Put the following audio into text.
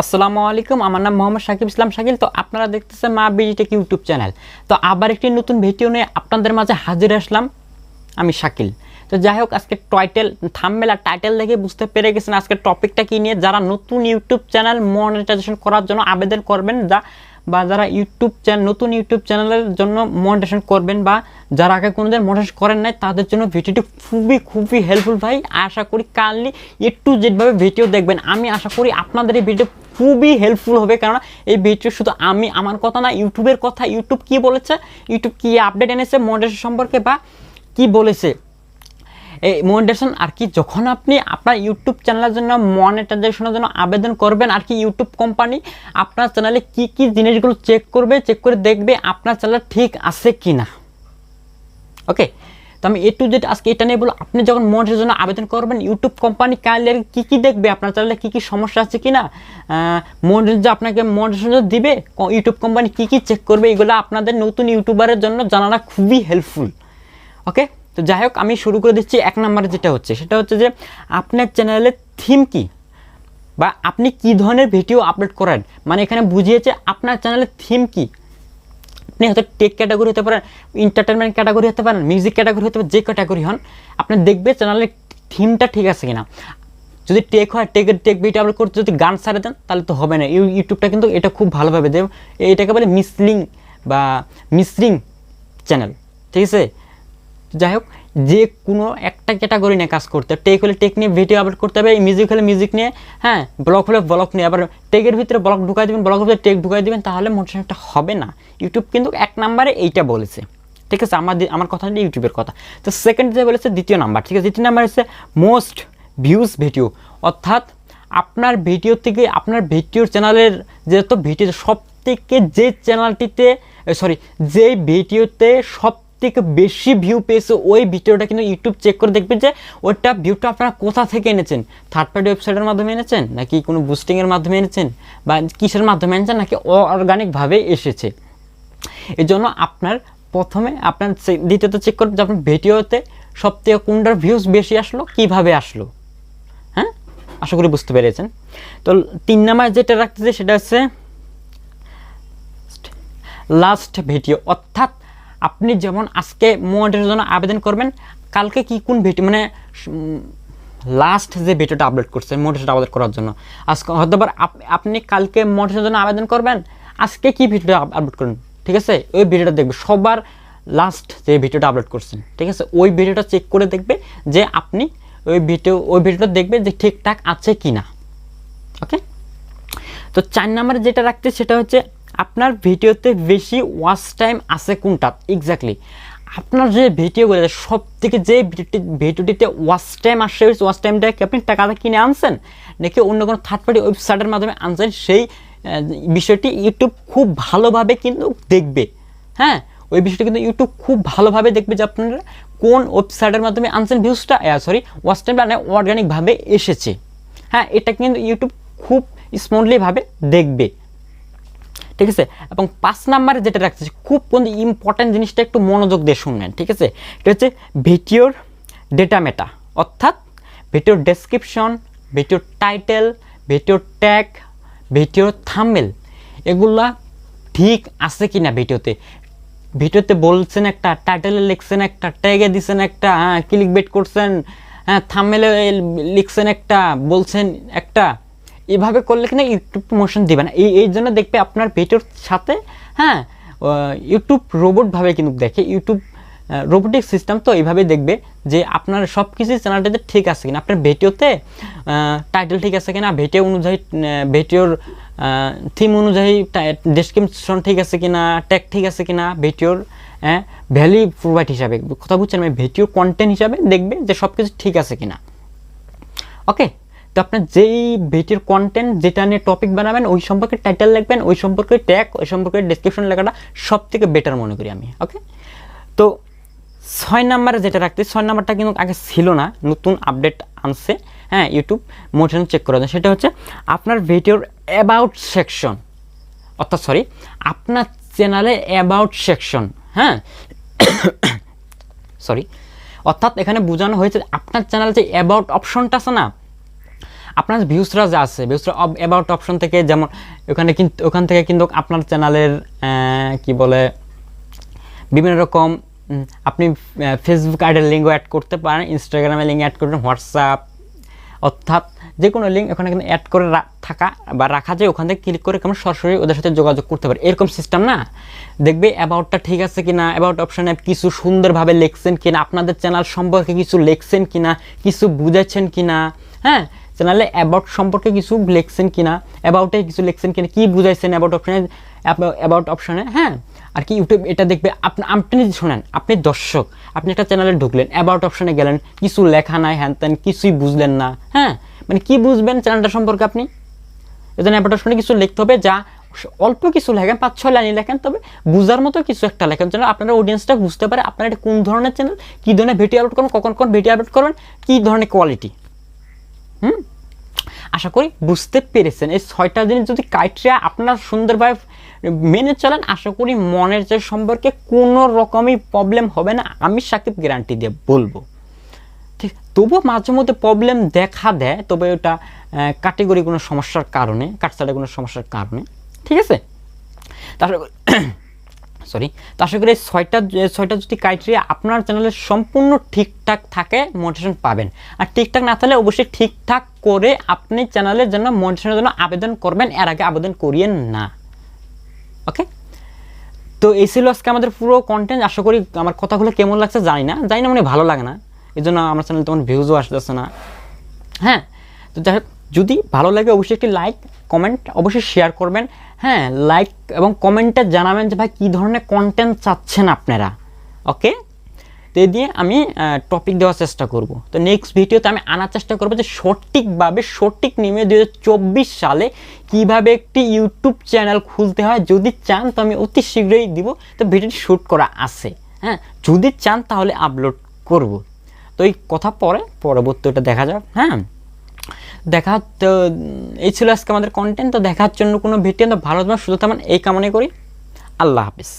আসসালামু আলাইকুম, আমার নাম মোহাম্মদ সাকিব ইসলাম শাকিল। তো আপনারা দেখতেছেন মা বিডিটেক ইউটিউব চ্যানেল। তো আবার একটি নতুন ভিডিও নিয়ে আপনাদের মাঝে হাজির আসলাম আমি শাকিল। তো যাই হোক, আজকে টাইটেল থামবেল আর টাইটেল দেখে বুঝতে পেরে গেছেন আজকের টপিকটা কি নিয়ে। যারা নতুন ইউটিউব চ্যানেল মনিটাইজেশন করার জন্য আবেদন করবেন, যা বা যারা ইউটিউব চ্যানেল নতুন ইউটিউব চ্যানেলের জন্য মনিটাইজেশন করবেন বা যারা আগে কোনোদিন মনিটাইজেশন করেন নাই, তাদের জন্য ভিডিওটি খুবই খুবই হেল্পফুল ভাই। আশা করি কাললি একটু যেভাবে ভিডিও দেখবেন। আমি আশা করি আপনাদের এই ভিডিও খুবই হেল্পফুল হবে। কেননা এই ভিডিও শুধু আমি, আমার কথা না, ইউটিউবের কথা। ইউটিউব কি বলেছে? ইউটিউব কি আপডেট এনেছে মনিটাইজেশন সম্পর্কে বা কি বলেছে? এই মনিটাইজেশন আর কি যখন আপনি আপনার ইউটিউব চ্যানেলের জন্য মনিটাইজেশনের জন্য আবেদন করবেন, আর কি ইউটিউব কোম্পানি আপনার চ্যানেলে কি কি জিনিসগুলো চেক করবে চেক করে দেখবে আপনার চ্যানেল ঠিক আছে কি না ওকে তো আমি এ টু জেড আজকে এটা নিয়ে বলব, আপনি যখন মনিটাইজের জন্য আবেদন করবেন ইউটিউব কোম্পানি কাইন্ডলি কি কি দেখবে, আপনার চ্যানেলে কি কি সমস্যা আছে কি না মনিটাইজ আপনাকে মনিটাইজেশন দিবে ইউটিউব কোম্পানি কি কি চেক করবে, এগুলো আপনাদের নতুন ইউটিউবারের জন্য জানানো খুবই হেল্পফুল ওকে তো যাই হোক, আমি শুরু করে দিচ্ছি, এক নম্বরে যেটা হচ্ছে, সেটা হচ্ছে যে আপনার চ্যানেলের থিম কি? বা আপনি কি ধরনের ভিডিও আপলোড করেন? মানে এখানে বুঝিয়েছে আপনার চ্যানেলের থিম কি? আপনি হয়তো টেক ক্যাটাগরি হতে পারেন এন্টারটেনমেন্ট ক্যাটাগরি হতে পারেন মিউজিক ক্যাটাগরি হতে পারে, যে ক্যাটাগরি হন, আপনি দেখবে চ্যানেলের থিমটা ঠিক আছে কিনা। যদি টেক হয় টেকের টেক ভিডিও আপলোড করতে যদি গান ছাড়ে দেন, তাহলে তো হবে না। ইউ- ইউটিউবটা কিন্তু এটা খুব ভালোভাবে দেব। এটাকে বলে মিসলিং বা মিসরিং চ্যানেল ঠিক আছে? যাই হোক, যে কোনো একটা ক্যাটাগরি নিয়ে কাজ করতে হবে। টেক হলে টেক নিয়ে ভিডিও আপলোড করতে হবে। মিউজিক হলে মিউজিক নিয়ে হ্যাঁ ব্লগ হলে ব্লগ নিয়ে। আবার টেকের ভিতরে ব্লগ ঢুকাই দেবেন ব্লগের ভিতরে টেক ঢুকাই দেবেন, তাহলে মোটিভেশনটা হবে না। ইউটিউব কিন্তু এক নাম্বারে এইটা বলেছে। ঠিক আছে, আমার আমার কথা ইউটিউবের কথা। তো সেকেন্ড যে বলেছে, দ্বিতীয় নাম্বার। ঠিক আছে, দ্বিতীয় নাম্বার হচ্ছে মোস্ট ভিউজ ভিডিও অর্থাৎ আপনার ভিডিও থেকে, আপনার ভিডিওর চ্যানেলের যেহেতু ভিডিও সব থেকে যে চ্যানেলটিতে সরি যে ভিডিওতে সব থেকে বেশি ভিউ পেয়েছে ওই ভিডিওটা কিন্তু ইউটিউব চেক করে দেখবে যে ওইটা ভিউটা আপনারা কোথা থেকে এনেছেন? থার্ড পার্টি ওয়েবসাইটের মাধ্যমে এনেছেন? নাকি কোনো বুস্টিংয়ের মাধ্যমে এনেছেন? বা কিসের মাধ্যমে এনেছেন? নাকি অর্গানিকভাবে এসেছে? এই জন্য আপনার প্রথমে আপনার দ্বিতীয়ত চেক করবেন যে আপনার ভিডিওতে সব থেকে কোনটার ভিউজ বেশি আসলো, কীভাবে আসলো? হ্যাঁ? আশা করি বুঝতে পেরেছেন। তো তিন নাম্বার যেটা রাখতেছে সেটা হচ্ছে লাস্ট ভিডিও অর্থাৎ আপনি যেমন আজকে মোয়াটের জন্য আবেদন করবেন, কালকে কি কোন ভিডিও মানে লাস্ট যে ভিডিওটা আপলোড করছেন মোটিভেশন আপলোড করার জন্য। আজকে হয়তো আপনি কালকে মোটিভেশনের জন্য আবেদন করবেন, আজকে কি ভিডিও আপলোড করুন, ঠিক আছে? ওই ভিডিওটা দেখবে, সবার লাস্ট যে ভিডিওটা আপলোড করছেন, ঠিক আছে? ওই ভিডিওটা চেক করে দেখবে যে আপনি ওই ভিডিও ওই ভিডিওটা দেখবে যে ঠিকঠাক আছে কি না ওকে তো চার নাম্বারে যেটা রাখতে, সেটা হচ্ছে আপনার ভিডিওতে বেশি ওয়াচ টাইম আছে কোনটা? এক্স্যাক্টলি আপনার যে ভিডিওগুলো সব থেকে যে ভিডিওটি, ভিডিওটিতে ওয়াচ টাইম আসছে ওয়াচ টাইমটা কি আপনি টাকাটা কিনে আনছেন? নাকি অন্য কোনো থার্ড পার্টি ওয়েবসাইটের মাধ্যমে আনছেন? সেই বিষয়টি ইউটিউব খুব ভালোভাবে কিন্তু দেখবে। হ্যাঁ? ওই বিষয়টা কিন্তু ইউটিউব খুব ভালোভাবে দেখবে যে আপনারা কোন ওয়েবসাইটের মাধ্যমে আনছেন ভিউজটা সরি ওয়াচ টাইমটা অর্গানিকভাবে এসেছে। হ্যাঁ এটা কিন্তু ইউটিউব খুব স্মুথলিভাবে দেখবে। ঠিক আছে? এবং পাঁচ নাম্বারে যেটা রাখছে খুব কোন ইম্পর্ট্যান্ট জিনিসটা একটু মনোযোগ দিয়ে শুনবেন, ঠিক আছে? এটা হচ্ছে ভিডিওর ডেটা মেটা অর্থাৎ ভিডিওর ডেসক্রিপশন ভিডিওর টাইটেল ভিডিওর ট্যাগ ভিডিওর থাম্বেল এগুলা ঠিক আছে কি না ভিডিওতে? ভিডিওতে বলছেন একটা টাইটেলে লিখছেন একটা ট্যাগে দিছেন একটা হ্যাঁ ক্লিক বেট করছেন হ্যাঁ থামেলে লিখছেন একটা, বলছেন একটা এভাবে করলে কিনা ইউটিউব প্রমোশন দিবে না। এই এই জন্য দেখবে আপনার ভিডিওর সাথে হ্যাঁ ইউটিউব রোবটভাবে কিন্তু দেখে। ইউটিউব রোবোটিক সিস্টেম তো এইভাবে দেখবে যে আপনার সব কিছু চ্যানেলটাতে ঠিক আছে কিনা। আপনার ভিডিওতে টাইটেল ঠিক আছে কিনা ভিডিও অনুযায়ী ভিডিওর থিম অনুযায়ী ডেসক্রিপশন ঠিক আছে কিনা ট্যাগ ঠিক আছে কিনা ভিডিওর ভ্যালি প্রোভাইড হিসাবে। কথা মানে ভিডিওর কন্টেন্ট হিসাবে দেখবে যে সব কিছু ঠিক আছে কিনা। ওকে তো আপনার যেই ভিডিওর কন্টেন্ট যেটা নিয়ে টপিক বানাবেন, ওই সম্পর্কে টাইটেল লিখবেন, ওই সম্পর্কে ট্যাগ ওই সম্পর্কে ডেসক্রিপশন লেখাটা সব থেকে বেটার মনে করি আমি ওকে তো ছয় নাম্বারে যেটা রাখতে, ছয় নাম্বারটা কিন্তু আগে ছিল না, নতুন আপডেট আনছে হ্যাঁ ইউটিউব মোশন চেক করা যায় সেটা হচ্ছে আপনার ভিডিওর অ্যাবাউট সেকশন অর্থাৎ সরি আপনার চ্যানেলে অ্যাবাউট সেকশন হ্যাঁ? সরি অর্থাৎ এখানে বোঝানো হয়েছে আপনার চ্যানেল যে অ্যাবাউট অপশনটা আছে না আপনার ভিউসরা যা আছে ভিউসরা অ্যাবাউট অপশন থেকে যেমন ওখানে কিন্তু ওখান থেকে কিন্তু আপনার চ্যানেলের কি বলে, বিভিন্ন রকম আপনি ফেসবুক আইডির লিঙ্ক অ্যাড করতে পারেন ইনস্টাগ্রামে লিঙ্ক অ্যাড করতে হোয়াটসঅ্যাপ অর্থাৎ যে কোনো লিঙ্ক ওখানে কিন্তু অ্যাড করে থাকা বা রাখা যায়, ওখান থেকে ক্লিক করে কেমন সরাসরি ওদের সাথে যোগাযোগ করতে পারে এরকম সিস্টেম না? দেখবে অ্যাবাউটটা ঠিক আছে কিনা অ্যাবাউট অপশানে কিছু সুন্দরভাবে লিখছেন কিনা, আপনাদের চ্যানেল সম্পর্কে কিছু লিখছেন কিনা, কিছু বুঝাচ্ছেন কিনা হ্যাঁ? চ্যানেলে অ্যাবাউট সম্পর্কে কিছু লিখছেন কিনা অ্যাবাউটে কিছু লিখছেন কিনা, কি বুঝাইছেন অ্যাবাউট অপশানে অ্যাবাউট অপশানে হ্যাঁ। আর কি ইউটিউব এটা দেখবে, আপনি আপনি শোনেন, আপনি দর্শক, আপনি একটা চ্যানেলে ঢুকলেন অ্যাবাউট অপশানে গেলেন, কিছু লেখা নাই, হ্যান ত্যান, কিছুই বুঝলেন না হ্যাঁ। মানে কি বুঝবেন চ্যানেলটা সম্পর্কে আপনি? এজন্য অ্যাবাউট অপশনে কিছু লিখতে হবে, যা অল্প কিছু লেখেন পাঁচ ছয় লাইনে লেখেন, তবে বুঝার মতো কিছু একটা লেখেন, যেন আপনার অডিয়েন্সটা বুঝতে পারে আপনার এটা কোন ধরনের চ্যানেল কী ধরনের ভিডিও আপলোড করবেন, কখন কোন ভিডিও আপলোড করবেন, কী ধরনের কোয়ালিটি হুম? আশা করি বুঝতে পেরেছেন। এই ছয়টা জিনিস যদি ক্রাইটেরিয়া আপনার সুন্দরভাবে মেনে চলেন, আশা করি মনের যে সম্পর্কে কোনো রকমই প্রবলেম হবে না, আমি সাকিব গ্যারান্টি দিয়ে বলব। ঠিক, তবুও মাঝে মধ্যে প্রবলেম দেখা দেয়, তবে ওটা ক্যাটেগরি কোনো সমস্যার কারণে কাটসাটে কোনো সমস্যার কারণে। ঠিক আছে? তারপরে সরি তো আশা করি ছয়টা ছয়টা যদি ক্রাইটেরিয়া আপনার চ্যানেলে সম্পূর্ণ ঠিকঠাক থাকে মোটিভেশন পাবেন। আর ঠিকঠাক না থাকলে অবশ্যই ঠিকঠাক করে আপনি চ্যানেলের জন্য মোটিভেশনের জন্য আবেদন করবেন, এর আগে আবেদন করিয়েন না। ওকে তো এই ছিল আজকে আমাদের পুরো কন্টেন্ট আশা করি আমার কথাগুলো কেমন লাগছে জানি না। জানি না মানে ভালো লাগে না। এই জন্য আমার চ্যানেল তেমন ভিউজও আসতেছে না। হ্যাঁ? তো যাই হোক, যদি ভালো লাগে অবশ্যই একটি লাইক কমেন্ট অবশ্যই শেয়ার করবেন। হ্যাঁ লাইক এবং কমেন্টে জানাবেন যে ভাই কী ধরনের কন্টেন্ট চাচ্ছেন আপনারা ওকে তো এই দিয়ে আমি টপিক দেওয়ার চেষ্টা করব। তো নেক্সট ভিডিওতে আমি আনার চেষ্টা করব যে সঠিকভাবে, সঠিক নিয়মে দু সালে কীভাবে একটি ইউটিউব চ্যানেল খুলতে হয়, যদি চান তো আমি অতি শীঘ্রই দিব। তো ভিডিওটি শ্যুট করা আছে হ্যাঁ? যদি চান তাহলে আপলোড করব। তো এই কথা পরে পরবর্তী ওটা দেখা যাক হ্যাঁ? দেখা এই ছিল আজকে আমাদের কন্টেন্ট তো দেখার জন্য কোনো ভিডিও, তো ভালো তোমার সুযোগ তেমন এই কামনাই করি। আল্লাহ হাফিজ।